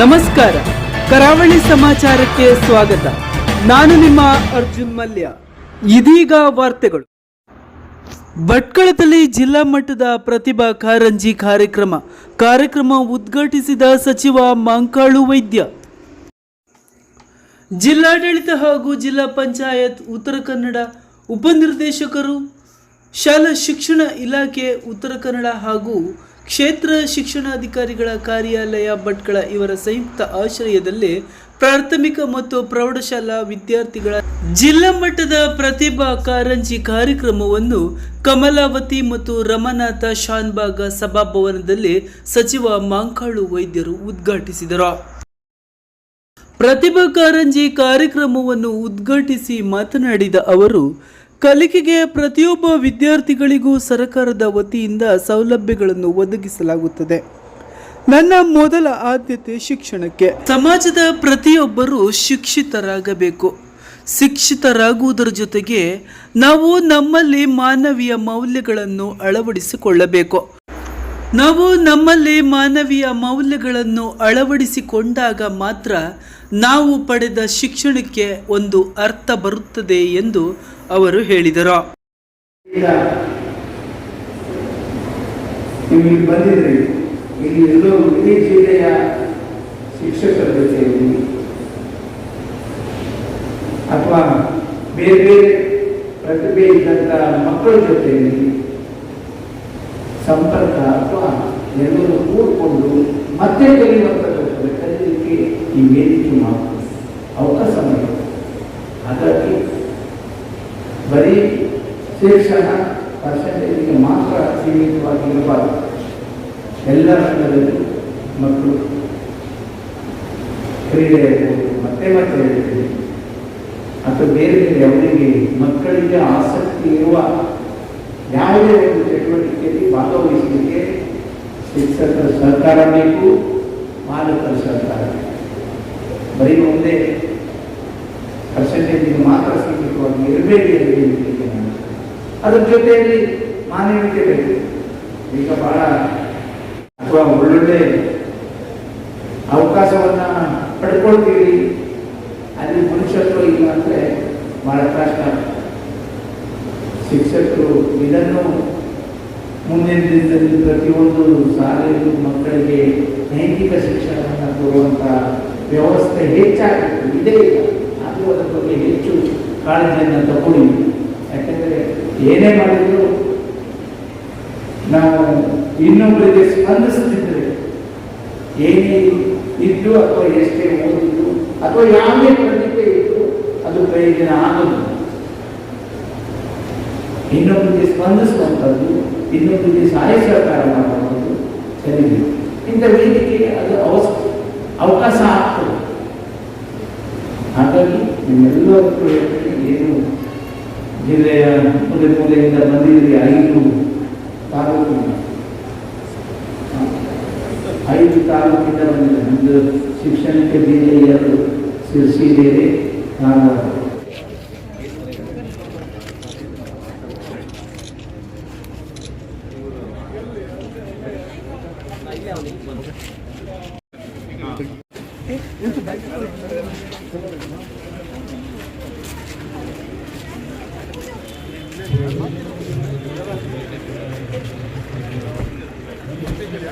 ನಮಸ್ಕಾರ. ಕರಾವಳಿ ಸಮಾಚಾರಕ್ಕೆ ಸ್ವಾಗತ. ನಾನು ನಿಮ್ಮ ಅರ್ಜುನ್ ಮಲ್ಯ. ಇದೀಗ ವಾರ್ತೆಗಳು. ಭಟ್ಕಳದಲ್ಲಿ ಜಿಲ್ಲಾ ಮಟ್ಟದ ಪ್ರತಿಭಾ ಕಾರಂಜಿ ಕಾರ್ಯಕ್ರಮ. ಕಾರ್ಯಕ್ರಮ ಉದ್ಘಾಟಿಸಿದ ಸಚಿವ ಮಂಕಾಳು ವೈದ್ಯ. ಜಿಲ್ಲಾಡಳಿತ ಹಾಗೂ ಜಿಲ್ಲಾ ಪಂಚಾಯತ್ ಉತ್ತರ ಕನ್ನಡ ಉಪನಿರ್ದೇಶಕರು, ಶಾಲಾ ಶಿಕ್ಷಣ ಇಲಾಖೆ ಉತ್ತರ ಕನ್ನಡ ಹಾಗೂ ಕ್ಷೇತ್ರ ಶಿಕ್ಷಣಾಧಿಕಾರಿಗಳ ಕಾರ್ಯಾಲಯ ಭಟ್ಕಳ ಇವರ ಸಂಯುಕ್ತ ಆಶ್ರಯದಲ್ಲಿ ಪ್ರಾಥಮಿಕ ಮತ್ತು ಪ್ರೌಢಶಾಲಾ ವಿದ್ಯಾರ್ಥಿಗಳ ಜಿಲ್ಲಾ ಮಟ್ಟದ ಪ್ರತಿಭಾ ಕಾರಂಜಿ ಕಾರ್ಯಕ್ರಮವನ್ನು ಕಮಲಾವತಿ ಮತ್ತು ರಮನಾಥ ಶಾನ್ಬಾಗ ಸಭಾಭವನದಲ್ಲಿ ಸಚಿವ ಮಾಂಕಾಳು ವೈದ್ಯರು ಉದ್ಘಾಟಿಸಿದರು. ಪ್ರತಿಭಾ ಕಾರಂಜಿ ಕಾರ್ಯಕ್ರಮವನ್ನು ಉದ್ಘಾಟಿಸಿ ಮಾತನಾಡಿದ ಅವರು ಕಲಿಕೆಗೆ ಪ್ರತಿಯೊಬ್ಬ ವಿದ್ಯಾರ್ಥಿಗಳಿಗೂ ಸರ್ಕಾರದ ವತಿಯಿಂದ ಸೌಲಭ್ಯಗಳನ್ನು ಒದಗಿಸಲಾಗುತ್ತದೆ. ನನ್ನ ಮೊದಲ ಆದ್ಯತೆ ಶಿಕ್ಷಣಕ್ಕೆ. ಸಮಾಜದ ಪ್ರತಿಯೊಬ್ಬರೂ ಶಿಕ್ಷಿತರಾಗಬೇಕು. ಶಿಕ್ಷಿತರಾಗುವುದರ ಜೊತೆಗೆ ನಾವು ನಮ್ಮಲ್ಲಿ ಮಾನವೀಯ ಮೌಲ್ಯಗಳನ್ನು ಅಳವಡಿಸಿಕೊಳ್ಳಬೇಕು. ನಾವು ನಮ್ಮಲ್ಲಿ ಮಾನವೀಯ ಮೌಲ್ಯಗಳನ್ನು ಅಳವಡಿಸಿಕೊಂಡಾಗ ಮಾತ್ರ ನಾವು ಪಡೆದ ಶಿಕ್ಷಣಕ್ಕೆ ಒಂದು ಅರ್ಥ ಬರುತ್ತದೆ ಎಂದು ಅವರು ಹೇಳಿದರು. ಇಲ್ಲಿ ಜಿಲ್ಲೆಯ ಶಿಕ್ಷಕರ ಅಥವಾ ಬೇರೆ ಬೇರೆ ಪ್ರತಿಭೆ ಮಕ್ಕಳ ಜೊತೆಯಲ್ಲಿ ಸಂಪರ್ಕ ಅಥವಾ ಎಲ್ಲರೂ ಕೂಡಿಕೊಂಡು ಮತ್ತೆ ಕಲಿಯುವಂಥದ್ದು ಕಲಿಯಲಿಕ್ಕೆ ಈ ವೇದಿಕೆ ಮಾತು ಅವಕಾಶ ಹಾಗಾಗಿ ಬರೀ ಶಿಕ್ಷಣ ಪರ್ಸೆಂಟೇಜ್ಗೆ ಮಾತ್ರ ಸೀಮಿತವಾಗಿರಬಾರದು ಎಲ್ಲ ರಂಗದಲ್ಲೂ ಮಕ್ಕಳು ಕ್ರೀಡೆ ಮತ್ತೆ ಮತ್ತೆ ಹೇಳ್ತೀವಿ ಅಥವಾ ಬೇರೆ ಬೇರೆ ಅವರಿಗೆ ಮಕ್ಕಳಿಗೆ ಆಸಕ್ತಿ ಇರುವ ಯಾವುದೇ ಒಂದು ಚಟುವಟಿಕೆಯಲ್ಲಿ ಭಾಗವಹಿಸಲಿಕ್ಕೆ ಶಿಕ್ಷಕರ ಸಹಕಾರ ಬೇಕು ಪಾಲಕರ ಸಹಕಾರ ಬೇಕು. ಬರೀ ಒಂದೇ ಪರ್ಸೆಂಟೇಜಿಗೆ ಮಾತ್ರ ಸೀಮಿತವಾಗಿ ನಾನು ಅದ್ರ ಜೊತೆಯಲ್ಲಿ ಮಾನವೀಯತೆ ಬೇಕು ಈಗ ಬಹಳ ಅಥವಾ ಒಳ್ಳೊಳ್ಳೆ ಅವಕಾಶವನ್ನ ಪಡ್ಕೊಳ್ತೀವಿ. ಅಲ್ಲಿ ಮನುಷ್ಯತ್ವ ಇಲ್ಲ ಅಂದ್ರೆ ಬಹಳ ಕಷ್ಟ. ಶಿಕ್ಷಕರು ಇದನ್ನು ಮುಂದಿನ ದಿನದಲ್ಲಿ ಪ್ರತಿಯೊಂದು ಶಾಲೆಯಲ್ಲೂ ಮಕ್ಕಳಿಗೆ ನೈತಿಕ ಶಿಕ್ಷಣವನ್ನು ಕೊಡುವಂಥ ವ್ಯವಸ್ಥೆ ಹೆಚ್ಚಾಗಬೇಕು ಇದೇ ಇಲ್ಲ ಅದು ಅದರ ಬಗ್ಗೆ ಹೆಚ್ಚು ಕಾಳಜಿಯನ್ನು ತಗೊಳ್ಳಿ. ಏನೇ ಮಾಡಿದ್ರು ನಾವು ಇನ್ನೊಬ್ಬರಿಗೆ ಸ್ಪಂದಿಸುತ್ತಿದ್ದರೆ ಏನೇ ಇದ್ದು ಅಥವಾ ಎಷ್ಟೇ ಓದಿದ್ದು ಅಥವಾ ಯಾವುದೇ ಪ್ರತಿಭೆ ಇದ್ದು ಅದು ಪ್ರಯೋಜನ ಆಗೋದು ಇನ್ನೊಬ್ಬರಿಗೆ ಸ್ಪಂದಿಸುವಂಥದ್ದು, ಇನ್ನೊಬ್ಬರಿಗೆ ಸಹಾಯ ಸಹಕಾರ ಮಾಡುವಂಥದ್ದು ಸರಿ ಇಂಥ ವೇದಿಕೆಗೆ ಅದು ಅವಕಾಶ ಆಗ್ತದೆ. ಹಾಗಾಗಿ ನಿಮ್ಮೆಲ್ಲರಿಗೂ ಹೇಳ್ತೀನಿ ಏನು ಜಿಲ್ಲೆಯ ಮೂಲೆ ಮೂಲೆಯಿಂದ ಬಂದಿದ್ರಿ ಐದು ತಾಲೂಕಿನ ಐದು ತಾಲೂಕಿಂದ ಬಂದಿದೆ ನಮ್ಮದು ಶಿಕ್ಷಣಕ್ಕೆ ಬೇರೆ ಎರಡು ಶಿರ್ಸಿ ಬೇರೆ ಕಾರವಾರ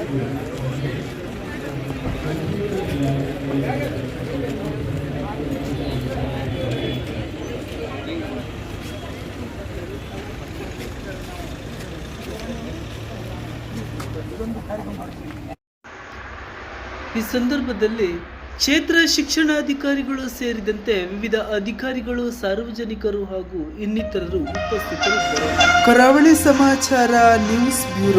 ಈ ಸಂದರ್ಭದಲ್ಲಿ ಕ್ಷೇತ್ರ ಶಿಕ್ಷಣಾಧಿಕಾರಿಗಳು ಸೇರಿದಂತೆ ವಿವಿಧ ಅಧಿಕಾರಿಗಳು, ಸಾರ್ವಜನಿಕರು ಹಾಗೂ ಇನ್ನಿತರರು ಉಪಸ್ಥಿತರಿದ್ದರು. ಕರಾವಳಿ ಸಮಾಚಾರ ನ್ಯೂಸ್ ಬ್ಯೂರೋ